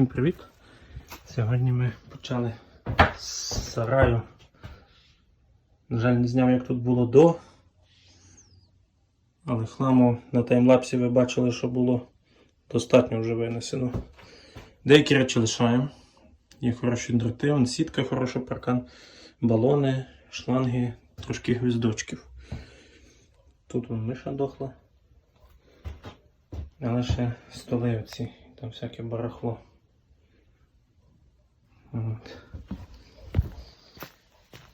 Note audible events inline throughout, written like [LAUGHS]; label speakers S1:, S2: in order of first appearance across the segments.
S1: Всім привіт! Сьогодні ми почали з сараю. На жаль, не зняв, як тут було до. Але хламу на таймлапсі ви бачили, що було достатньо вже винесено. Деякі речі лишаємо. Є хороші дроти, вон сітка хороша, паркан, балони, шланги, трошки гвіздочків. Тут вон миша дохла. Але ще столи оці, там всяке барахло. От.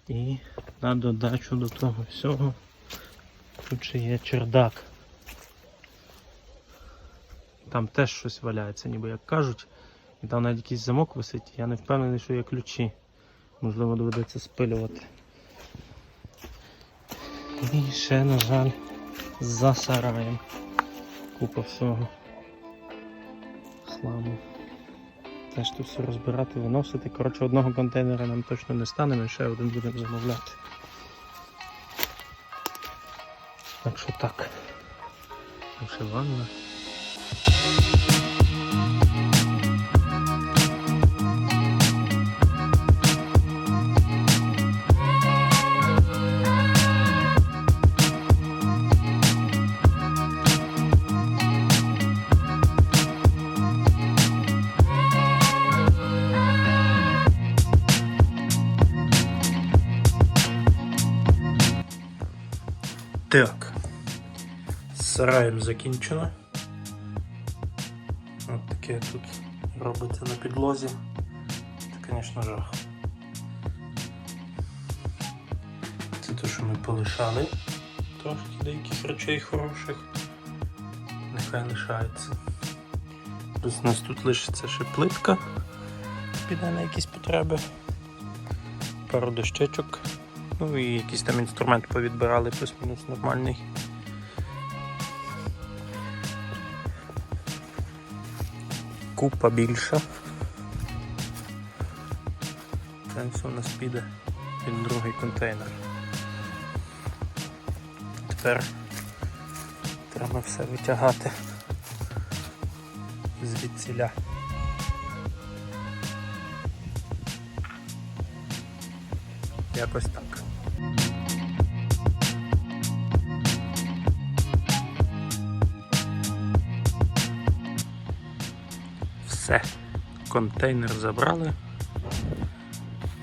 S1: І на додачу до того всього тут ще є чердак. Там теж щось валяється, ніби як кажуть. І там навіть якийсь замок висить, я не впевнений, що є ключі. Можливо, доведеться спилювати. І ще, на жаль, за сараєм. Купа всього. Хламу. Теж тут все розбирати, виносити. Коротше, одного контейнера нам точно не стане, ми ще один будемо замовляти. Так що так. Ще ванна. Сараєм закінчено. От таке тут робиться на підлозі. Це, звісно, жах. Це те, що ми полишали. Трошки деяких речей хороших. Нехай лишається. У нас тут лишиться ще плитка. Піде на якісь потреби. Пару дощечок. Ну і якийсь там інструмент повідбирали, плюс-мінус нормальний. Купа більша. Це все у нас піде під другий контейнер. Тепер треба все витягати звідсіля. Якось так. Все, контейнер забрали.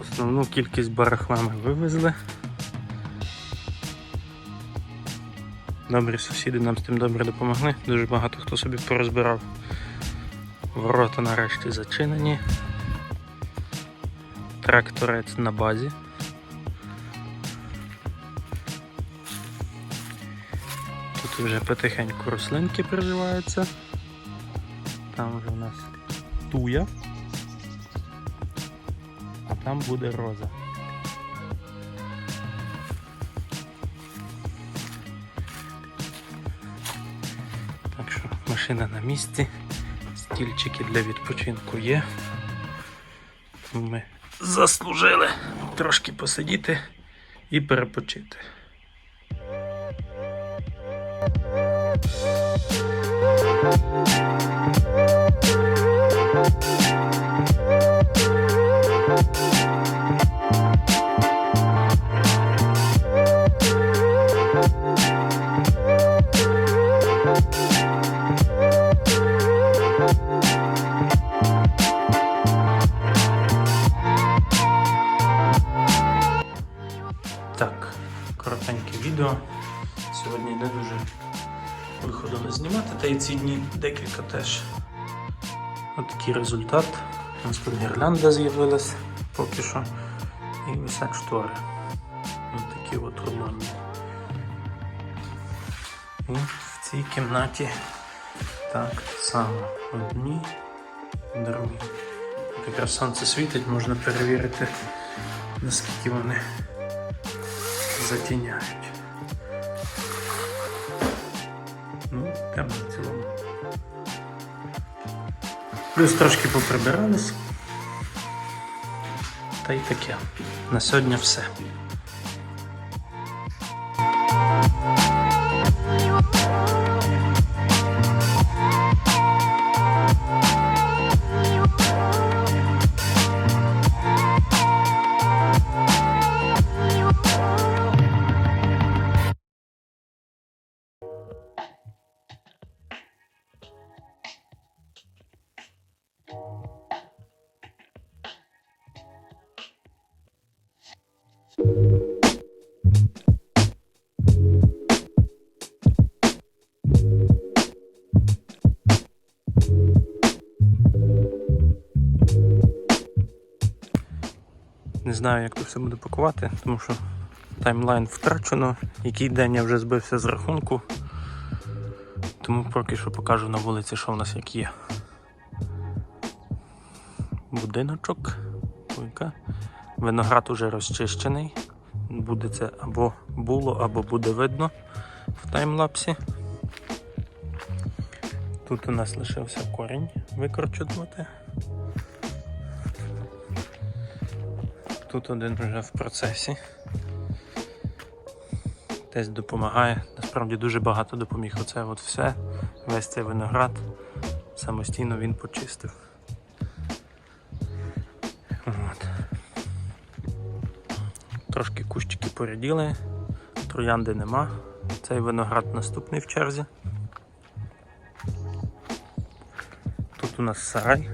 S1: Основну кількість барахла ми вивезли. Добрі сусіди нам з тим добре допомогли. Дуже багато хто собі порозбирав. Ворота нарешті зачинені. Тракторець на базі. Тут вже потихеньку рослинки приживаються. Там вже у нас туя. А там буде роза. Так що машина на місці, стільчики для відпочинку є. Ми заслужили трошки посидіти і перепочити. Сьогодні не дуже виходу не знімати, та й ці дні декілька теж. Ось такий результат. У нас тут гірлянда з'явилась поки що. І висять штори. Ось такі от рулони. І в цій кімнаті так само одні, другі. Якраз сонце світить, можна перевірити, наскільки вони затіняють. Темно в цілому. Плюс трошки поприбирались. Та й таке. На сьогодні все. Не знаю, як то все буде пакувати, тому що таймлайн втрачено. Який день я вже збився з рахунку. Тому поки що покажу на вулиці, що в нас як є. Будиночок. Туйка. Виноград уже розчищений. Буде це або було, або буде видно в таймлапсі. Тут у нас лишився корінь викорчувати. Тут один вже в процесі. Десь допомагає. Насправді дуже багато допоміг. Оце от все, весь цей виноград самостійно він почистив. От. Трошки кущики поряділи, троянди нема. Цей виноград наступний в черзі. Тут у нас сарай,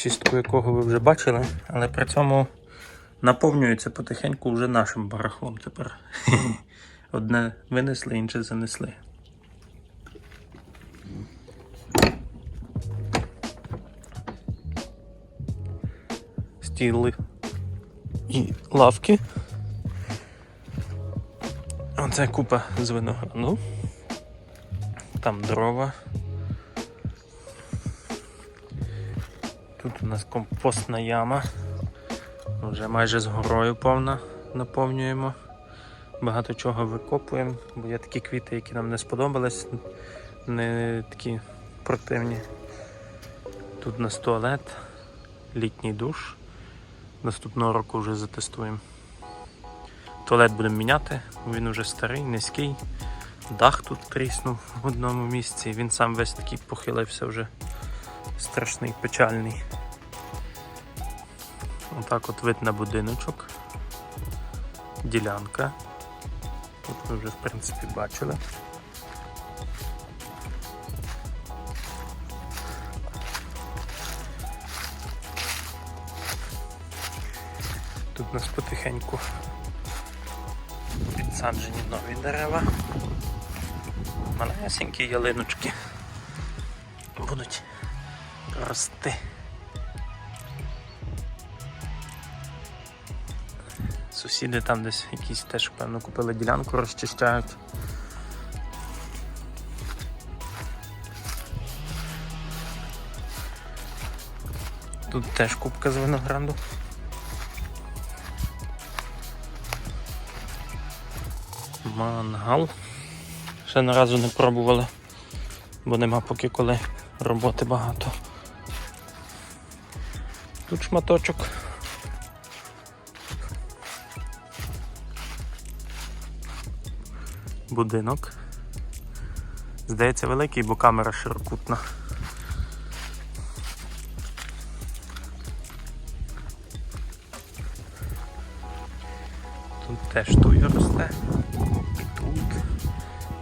S1: чистку якого ви вже бачили, але при цьому наповнюється потихеньку вже нашим барахлом тепер. [LAUGHS] Одне винесли, інше занесли. Стіли і лавки. Оце купа з винограду. Там дрова. Тут у нас компостна яма. Вже майже з горою повна наповнюємо. Багато чого викопуємо, бо є такі квіти, які нам не сподобались, не такі противні. Тут у нас туалет, літній душ. Наступного року вже затестуємо. Туалет будемо міняти, він вже старий, низький. Дах тут тріснув в одному місці, він сам весь такий похилився вже страшний, печальний. Отак от вид на будиночок. Ділянка. Тут ви вже в принципі бачили. Тут нас потихеньку підсаджені нові дерева. Малесенькі ялиночки рости. Сусіди там десь якісь теж, певно, купили ділянку, розчищають. Тут теж кубка з винограду. Мангал. Ще не разу не пробували, бо нема поки коли роботи багато. Тут шматочок. Будинок. Здається, великий, бо камера широкутна. Тут теж туя росте. І тут,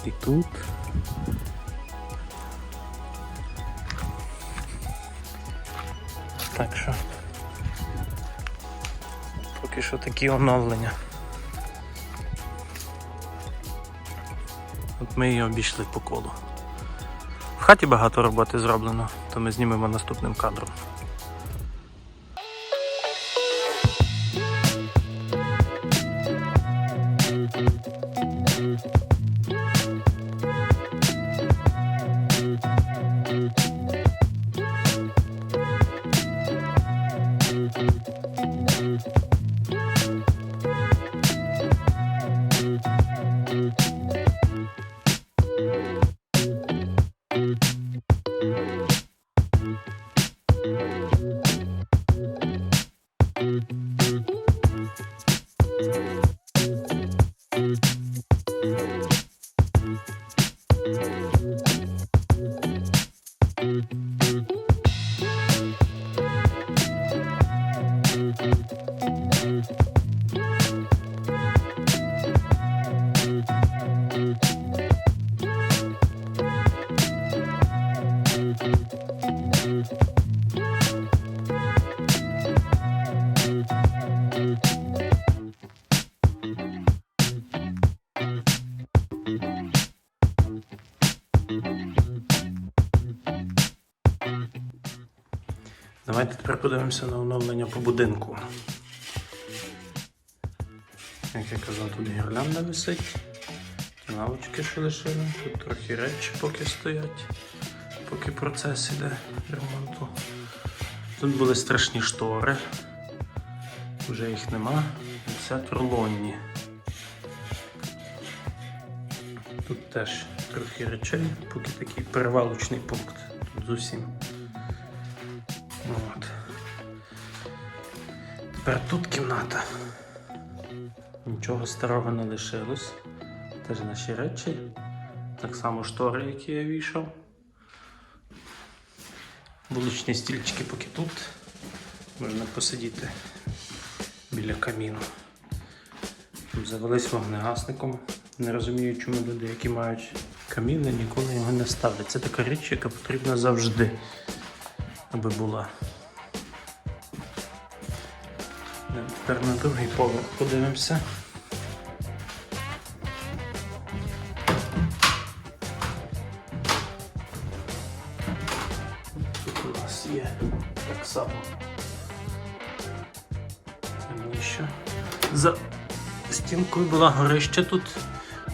S1: і тут. Що такі оновлення. От ми її обійшли по колу. В хаті багато роботи зроблено, то ми знімемо наступним кадром. Подивимося на оновлення по будинку. Як я казав, тут гірлянда висить. Ті лавочки, що лишили. Тут трохи речі поки стоять, поки процес іде ремонту. Тут були страшні штори. Вже їх нема. Все рулонні. Тут теж трохи речей, поки такий перевалочний пункт. Тут з Тепер тут кімната. Нічого старого не лишилось. Теж наші речі. Так само штори, які я вішав. Вуличні стільчики поки тут. Можна посидіти біля каміну. Завелись вогнегасником. Не розумію, чому люди, які мають каміни, ніколи його не ставлять. Це така річ, яка потрібна завжди, аби була. Тепер на другий поверх подивимося. Тут у нас є так само. Ніщо. За стінкою була горище тут.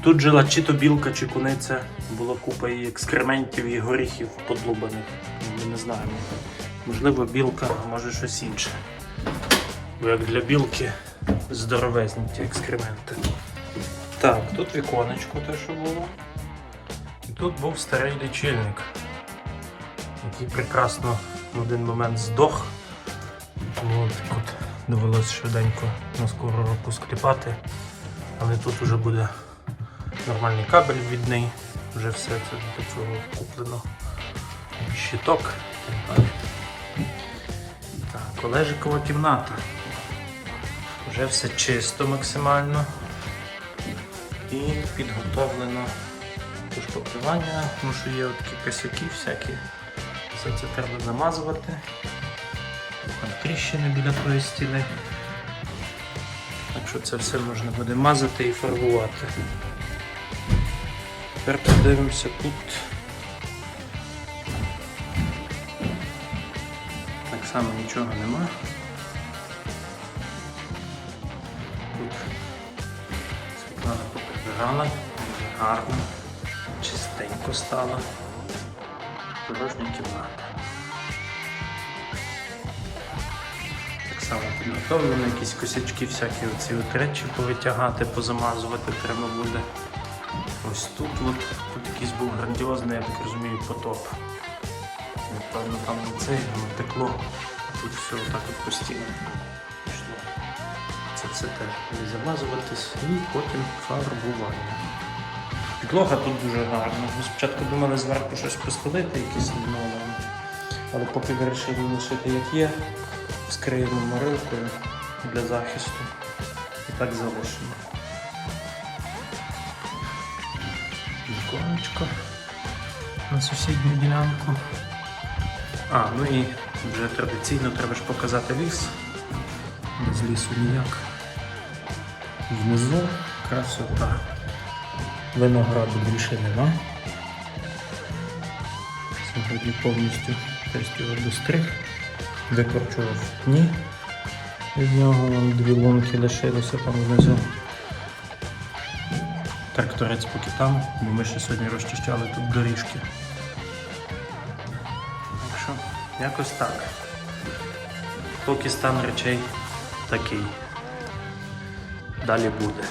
S1: Тут жила чи то білка, чи куниця. Була купа і екскрементів, і горіхів подлубаних. Ми не знаємо. Можливо, білка, може щось інше. Бо як для білки здоровезні ті екскременти. Так, тут віконечко те, що було. І тут був старий лічильник, який прекрасно в один момент здох. Так от довелося швиденько на скору року скліпати. Але тут вже буде нормальний кабель відний. Вже все це до цього куплено. Щиток. Так, Олежикова кімната. Вже все чисто максимально. І підготовлено шпаклювання, тому що є такі косяки всякі. Все це треба замазувати. Там тріщини біля тої стіни. Так що це все можна буде мазати і фарбувати. Тепер подивимося тут. Так само нічого нема. Світлана поприбирала, гарно, чистенько стало. Порожня кімната. Так само підготовлено, якісь косячки, всякі оці от речі повитягати, позамазувати треба буде. Ось тут от, тут якийсь був грандіозний, я так розумію, потоп. Напевно, там не цей, воно текло. Тут все отак от постійно. Це теж буде замазуватись і потім фарбування. Підлога тут дуже гарна. Ми спочатку думали зверху щось постелити, якісь лінолеум. Але поки вирішили лишити як є, скриємо морилкою для захисту. І так залишимо. Віконечко на сусідню ділянку. А, ну і вже традиційно треба ж показати ліс. Без лісу ніяк. Внизу красота. Винограду більше нема. Сьогодні повністю тест його. Викорчував ні. Від нього дві лунки лишилися там внизу. Тракторець поки там, бо ми ще сьогодні розчищали тут доріжки. Так що, якось так. Поки стан речей такий. Далі буде.